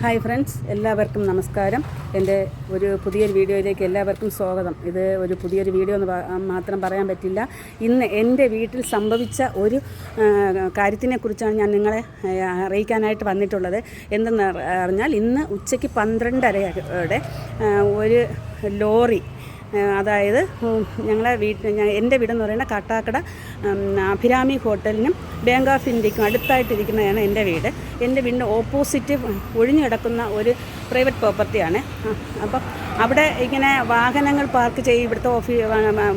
Hi friends എല്ലാവർക്കും നമസ്കാരം. എന്റെ ഒരു പുതിയൊരു വീഡിയോയിലേക്ക് എല്ലാവർക്കും സ്വാഗതം. ഇത് ഒരു പുതിയൊരു വീഡിയോ എന്ന് മാത്രം പറയാൻ പറ്റില്ല. ഇന്ന് എന്റെ വീട്ടിൽ സംഭവിച്ച ഒരു കാര്യത്തിനെക്കുറിച്ചാണ് ഞാൻ നിങ്ങളെ അറിയിക്കാനായിട്ട് വന്നിട്ടുള്ളത്. എന്തെന്ന് അറിഞ്ഞാൽ ഇന്ന് ഉച്ചയ്ക്ക് പന്ത്രണ്ടരയോടെ ഒരു ലോറി അതായത് ഞങ്ങളെ വീട്ടിൽ എന്റെ വീടെന്ന് പറയുന്ന കാട്ടാക്കട അഭിരാമി ഹോട്ടലിനും ബാങ്ക് ഓഫ് ഇന്ത്യക്കും അടുത്തായിട്ടിരിക്കുന്നതാണ് എന്റെ വീട്. എന്റെ വീടിന്റെ ഓപ്പോസിറ്റ് ഒഴിഞ്ഞു കിടക്കുന്ന ഒരു പ്രൈവറ്റ് പ്രോപ്പർട്ടിയാണ് അപ്പം അവിടെ ഇങ്ങനെ വാഹനങ്ങൾ പാർക്ക് ചെയ്യും ഇവിടുത്തെ ഓഫീ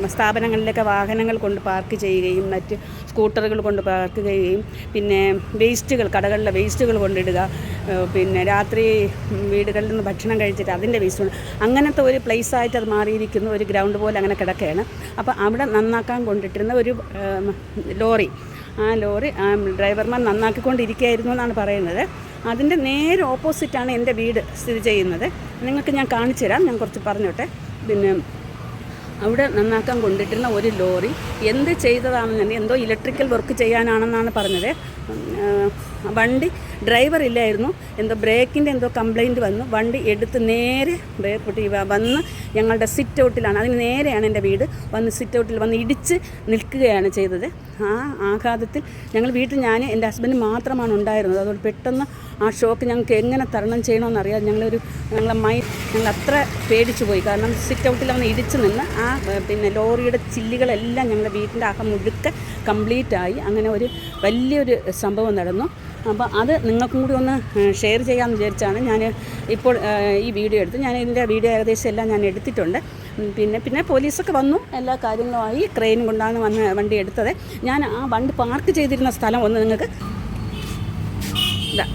സ്ഥാപനങ്ങളിലൊക്കെ വാഹനങ്ങൾ കൊണ്ട് പാർക്ക് ചെയ്യുകയും മറ്റ് സ്കൂട്ടറുകൾ കൊണ്ട് പാർക്ക് ചെയ്യുകയും പിന്നെ വേസ്റ്റുകൾ കടകളിലെ വേസ്റ്റുകൾ കൊണ്ടിടുക പിന്നെ രാത്രി വീടുകളിൽ നിന്ന് ഭക്ഷണം കഴിച്ചിട്ട് അതിന്റെ വേസ്റ്റ് കൊണ്ട് അങ്ങനത്തെ ഒരു പ്ലേസ് ആയിട്ട് അത് മാറിയിരിക്കുന്ന ഒരു ഗ്രൗണ്ട് പോലെ അങ്ങനെ കിടക്കുകയാണ്. അപ്പോൾ അവിടെ നന്നാക്കാൻ കൊണ്ടിട്ടിരുന്ന ഒരു ലോറി ആ ലോറി ആ ഡ്രൈവർമാർ നന്നാക്കിക്കൊണ്ടിരിക്കുകയായിരുന്നു എന്നാണ് പറയുന്നത്. അതിന്റെ നേരെ ഓപ്പോസിറ്റാണ് എന്റെ വീട് സ്ഥിതി ചെയ്യുന്നത്. നിങ്ങൾക്ക് ഞാൻ കാണിച്ചു തരാം. ഞാൻ കുറച്ച് പറഞ്ഞോട്ടെ. പിന്നെ അവിടെ നന്നാക്കാൻ കൊണ്ടിട്ടിരുന്ന ഒരു ലോറി എന്ത് ചെയ്തതാണെന്ന് എന്തോ ഇലക്ട്രിക്കൽ വർക്ക് ചെയ്യാനാണെന്നാണ് പറഞ്ഞത്. വണ്ടി ഡ്രൈവർ ഇല്ലായിരുന്നു. എന്തോ ബ്രേക്കിന്റെ എന്തോ കംപ്ലൈന്റ് വന്നു. വണ്ടി എടുത്ത് നേരെ ബ്രേക്ക് പൊട്ടി വന്ന് ഞങ്ങളുടെ സിറ്റ് ഔട്ടിലാണ് അതിന് നേരെയാണ് എന്റെ വീട്. വന്ന് സിറ്റ് ഔട്ടിൽ വന്ന് ഇടിച്ച് നിൽക്കുകയാണ് ചെയ്തത്. ആ ആഘാതത്തിൽ ഞങ്ങൾ വീട്ടിൽ ഞാൻ എന്റെ ഹസ്ബൻഡ് മാത്രമാണ് ഉണ്ടായിരുന്നത്. അതുകൊണ്ട് പെട്ടെന്ന് ആ ഷോക്ക് ഞങ്ങൾക്ക് എങ്ങനെ തരണം ചെയ്യണമെന്ന് അറിയാം ഞങ്ങളൊരു ഞങ്ങളെ മൈ ഞങ്ങൾ അത്ര പേടിച്ചു പോയി. കാരണം സിറ്റ് ഔട്ടിൽ വന്ന് ഇടിച്ച് നിന്ന് ആ പിന്നെ ലോറിയുടെ ചില്ലികളെല്ലാം ഞങ്ങളുടെ വീട്ടിന്റെ അകം മുഴുക്കെ കംപ്ലീറ്റ് ആയി. അങ്ങനെ ഒരു വലിയൊരു സംഭവം നടന്നു. അപ്പോൾ അത് നിങ്ങൾക്കും കൂടി ഒന്ന് ഷെയർ ചെയ്യാമെന്ന് വിചാരിച്ചാണ് ഞാൻ ഇപ്പോൾ ഈ വീഡിയോ എടുത്ത് ഞാൻ ഇതിന്റെ വീഡിയോ ഏകദേശം എല്ലാം ഞാൻ എടുത്തിട്ടുണ്ട്. പിന്നെ പിന്നെ പോലീസൊക്കെ വന്നു. എല്ലാ കാര്യങ്ങളുമായി ക്രെയിൻ കൊണ്ടാണ് വന്ന് വണ്ടി എടുത്തത്. ഞാൻ ആ വണ്ടി പാർക്ക് ചെയ്തിരുന്ന സ്ഥലം ഒന്ന് നിങ്ങൾക്ക്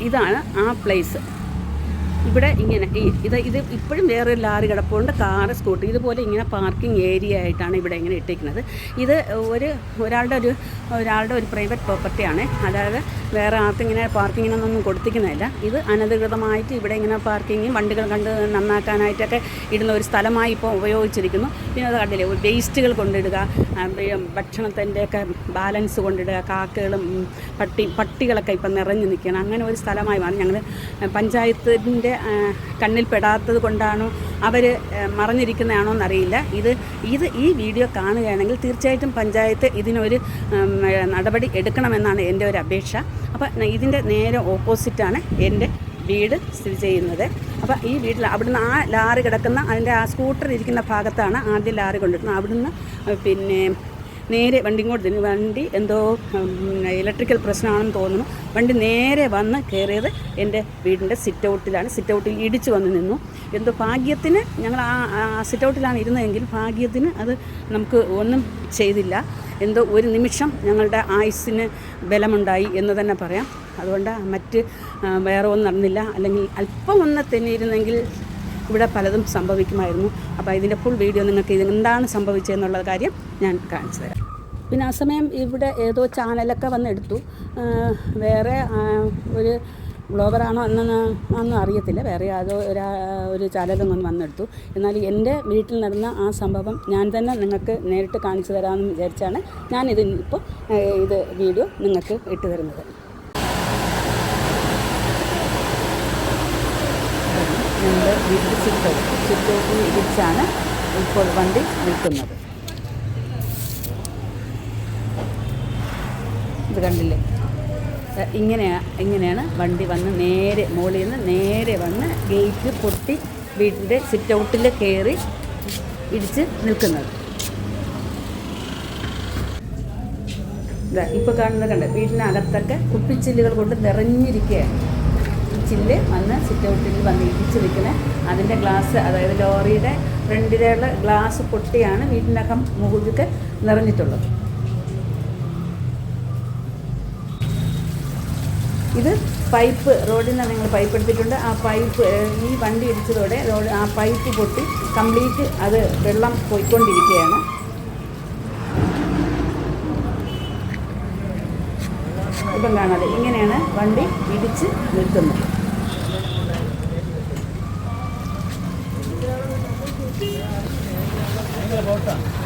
ഇതാണ് ആ പ്ലേസ് ഇവിടെ ഇങ്ങനെ ഇത് ഇത് ഇപ്പോഴും വേറെ ലാറി കിടപ്പുണ്ട് കാറ് സ്കൂട്ടി ഇതുപോലെ ഇങ്ങനെ പാർക്കിംഗ് ഏരിയ ആയിട്ടാണ് ഇവിടെ ഇങ്ങനെ ഇട്ടിരിക്കുന്നത് ഇത് ഒരു ഒരാളുടെ ഒരു ഒരാളുടെ ഒരു പ്രൈവറ്റ് പ്രോപ്പർട്ടിയാണ് അതായത് വേറെ ആർക്കും ഇങ്ങനെ പാർക്കിങ്ങിനൊന്നും കൊടുത്തിരിക്കുന്നതല്ല. ഇത് അനധികൃതമായിട്ട് ഇവിടെ ഇങ്ങനെ പാർക്കിങ്ങും വണ്ടികൾ കണ്ട് നന്നാക്കാനായിട്ടൊക്കെ ഇടുന്ന ഒരു സ്ഥലമായി ഇപ്പോൾ ഉപയോഗിച്ചിരിക്കുന്നു. പിന്നെ അത് കണ്ടില്ലേ വേസ്റ്റുകൾ കൊണ്ടിടുക ഭക്ഷണത്തിന്റെയൊക്കെ ബാലൻസ് കൊണ്ടിടുക കാക്കകളും പട്ടി പട്ടികളൊക്കെ ഇപ്പം നിറഞ്ഞു നിൽക്കണം അങ്ങനെ ഒരു സ്ഥലമായി മാറി. ഞങ്ങൾ പഞ്ചായത്തിന്റെ കണ്ണിൽ പെടാത്തത് കൊണ്ടാണോ അവർ മറഞ്ഞിരിക്കുന്നതാണോ എന്നറിയില്ല. ഇത് ഇത് ഈ വീഡിയോ കാണുകയാണെങ്കിൽ തീർച്ചയായിട്ടും പഞ്ചായത്ത് ഇതിനൊരു നടപടി എടുക്കണമെന്നാണ് എന്റെ ഒരു അപേക്ഷ. അപ്പം ഇതിന്റെ നേരെ ഓപ്പോസിറ്റാണ് എന്റെ വീട് സ്ഥിതി ചെയ്യുന്നത്. അപ്പോൾ ഈ വീട്ടിൽ അവിടുന്ന് ആ ലാറി കിടക്കുന്ന അതിന്റെ ആ സ്കൂട്ടർ ഇരിക്കുന്ന ഭാഗത്താണ് ആദ്യം ലാറി കൊണ്ടിരുന്നത്. അവിടുന്ന് പിന്നെ നേരെ വണ്ടി ഇങ്ങോട്ട് വണ്ടി എന്തോ ഇലക്ട്രിക്കൽ പ്രശ്നമാണെന്ന് തോന്നുന്നു. വണ്ടി നേരെ വന്ന് കയറിയത് എന്റെ വീടിന്റെ സിറ്റ് ഔട്ടിലാണ് സിറ്റ് ഔട്ടിൽ ഇടിച്ചു വന്ന് നിന്നു. എന്തോ ഭാഗ്യത്തിന് ഞങ്ങൾ ആ സിറ്റ് ഔട്ടിലാണ് ഇരുന്നതെങ്കിൽ ഭാഗ്യത്തിന് അത് നമുക്ക് ഒന്നും ചെയ്തില്ല. എന്തോ ഒരു നിമിഷം ഞങ്ങളുടെ ആയുസ്സിന് ബലമുണ്ടായി എന്ന് തന്നെ പറയാം. അതുകൊണ്ട് മറ്റ് വേറെ ഒന്നും നടന്നില്ല. അല്ലെങ്കിൽ അല്പം ഒന്ന് തെന്നിയിരുന്നെങ്കിൽ ഇവിടെ പലതും സംഭവിക്കുമായിരുന്നു. അപ്പോൾ ഇതിന്റെ ഫുൾ വീഡിയോ നിങ്ങൾക്ക് ഇത് എന്താണ് സംഭവിച്ചതെന്നുള്ള കാര്യം ഞാൻ കാണിച്ചു തരാം. പിന്നെ ആ സമയം ഇവിടെ ഏതോ ചാനലൊക്കെ വന്നെടുത്തു വേറെ ഒരു ബ്ലോഗറാണോ എന്നൊന്നും ഒന്നും അറിയത്തില്ല. വേറെ അതോ ഒരാ ഒരു ചാനലും ഒന്ന് വന്നെടുത്തു എന്നാൽ എന്റെ വീട്ടിൽ നടന്ന ആ സംഭവം ഞാൻ തന്നെ നിങ്ങൾക്ക് നേരിട്ട് കാണിച്ചു തരാമെന്ന് വിചാരിച്ചാണ് ഞാനിത് ഇപ്പോൾ ഇത് വീഡിയോ നിങ്ങൾക്ക് ഇട്ടു തരുന്നത് ഞങ്ങളുടെ വീട്ടിൽ സിറ്റ് ഔട്ട് സിറ്റ് ഔട്ടിൽ ഇരിച്ചാണ് ഇപ്പോൾ വണ്ടി നിൽക്കുന്നത്. ഇത് കണ്ടില്ലേ? ഇങ്ങനെയാണ് ഇങ്ങനെയാണ് വണ്ടി വന്ന് നേരെ മുകളിൽ നിന്ന് നേരെ വന്ന് ഗേറ്റ് പൊട്ടി വീട്ടിന്റെ സിറ്റ് ഔട്ടിൽ കയറി ഇടിച്ച് നിൽക്കുന്നത്. ഇപ്പോൾ കാണുന്നത് കണ്ടേ വീടിനകത്തൊക്കെ കുപ്പിച്ചില്ലുകൾ കൊണ്ട് നിറഞ്ഞിരിക്കുകയാണ്. ചില്ല് വന്ന് സിറ്റ് ഔട്ടിൽ വന്ന് ഇടിച്ച് വെക്കുന്നത് അതിന്റെ ഗ്ലാസ് അതായത് ലോറിയുടെ ഫ്രണ്ടിലുള്ള ഗ്ലാസ് പൊട്ടിയാണ് വീടിനകം മുകളിലേക്ക് നിറഞ്ഞിട്ടുള്ളത്. ഇത് പൈപ്പ് റോഡിൽ നിന്ന് നിങ്ങൾ പൈപ്പ് എടുത്തിട്ടുണ്ട്. ആ പൈപ്പ് ഈ വണ്ടി ഇടിച്ചതോടെ റോഡ് ആ പൈപ്പ് പൊട്ടി കംപ്ലീറ്റ് അത് വെള്ളം പോയിക്കൊണ്ടിരിക്കുകയാണ്. ഇപ്പം കാണാതെ ഇങ്ങനെയാണ് വണ്ടി ഇടിച്ച് നിൽക്കുന്നത്. ഏ,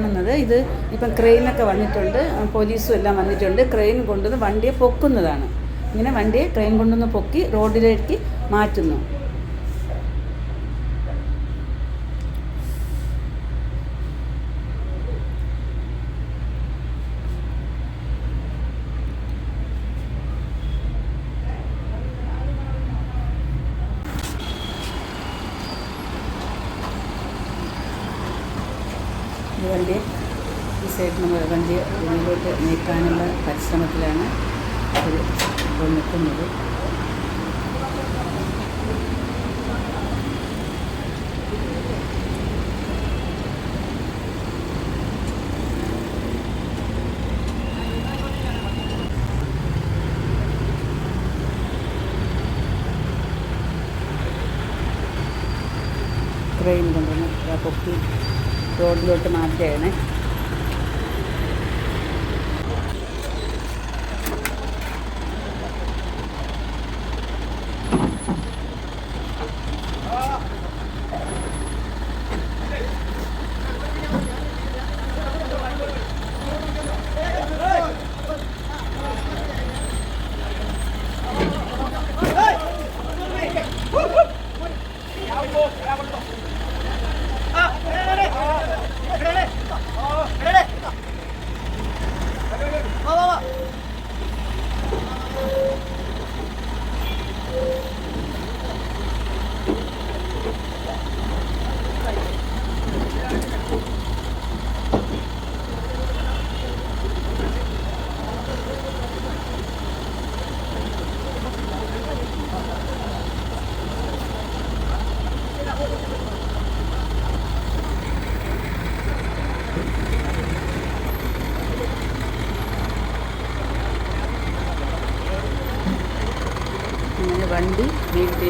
കാണുന്നത്. ഇത് ഇപ്പം ക്രെയിനൊക്കെ വന്നിട്ടുണ്ട്. പോലീസും എല്ലാം വന്നിട്ടുണ്ട്. ക്രെയിൻ കൊണ്ടുവന്ന് വണ്ടിയെ പൊക്കുന്നതാണ്. ഇങ്ങനെ വണ്ടിയെ ക്രെയിൻ കൊണ്ടുവന്ന് പൊക്കി റോഡിലേക്ക് മാറ്റുന്നു. വണ്ടി ഈ സൈഡിൽ നമ്മൾ വണ്ടി മുന്നിലോട്ട് നീക്കാനുള്ള പരിശ്രമത്തിലാണ് അവർ ഇപ്പോൾ നിൽക്കുന്നത് ട്രെയിൻ കൊണ്ടുവന്ന് ആ പൊക്കി റോഡിലോട്ട് മാറ്റുകയാണ്.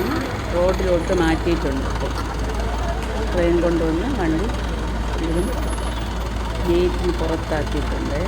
വീട്ടിൽ റോഡിലോട്ട് മാറ്റിയിട്ടുണ്ട് ഇപ്പോൾ. ട്രെയിൻ കൊണ്ടുവന്ന് വണ്ടി ഇതും ഗേറ്റിന് പുറത്താക്കിയിട്ടുണ്ട്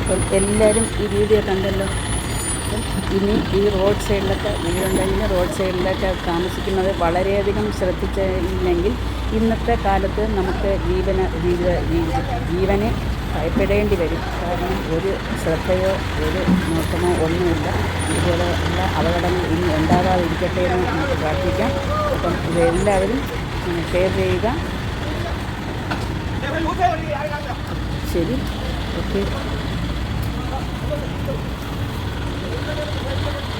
അപ്പം എല്ലാവരും ഈ വീഡിയോ കണ്ടല്ലോ. ഇനി ഈ റോഡ് സൈഡിലൊക്കെ വീടുണ്ടെങ്കിൽ റോഡ് സൈഡിലൊക്കെ താമസിക്കുന്നത് വളരെയധികം ശ്രദ്ധിച്ചില്ലെങ്കിൽ ഇന്നത്തെ കാലത്ത് നമുക്ക് ജീവന ജീവിത ജീവനെ ഭയപ്പെടേണ്ടി വരും. കാരണം ഒരു ശ്രദ്ധയോ ഒരു നോട്ടമോ ഒന്നുമില്ല. ഇതുപോലെ എല്ലാ അപകടങ്ങൾ ഇനി ഉണ്ടാകാതിരിക്കട്ടെ എന്ന് നമുക്ക് പ്രാർത്ഥിക്കാം. അപ്പം ഇതെല്ലാവരും ഷെയർ ചെയ്യുക. ശരി. ഓക്കെ. Thank you.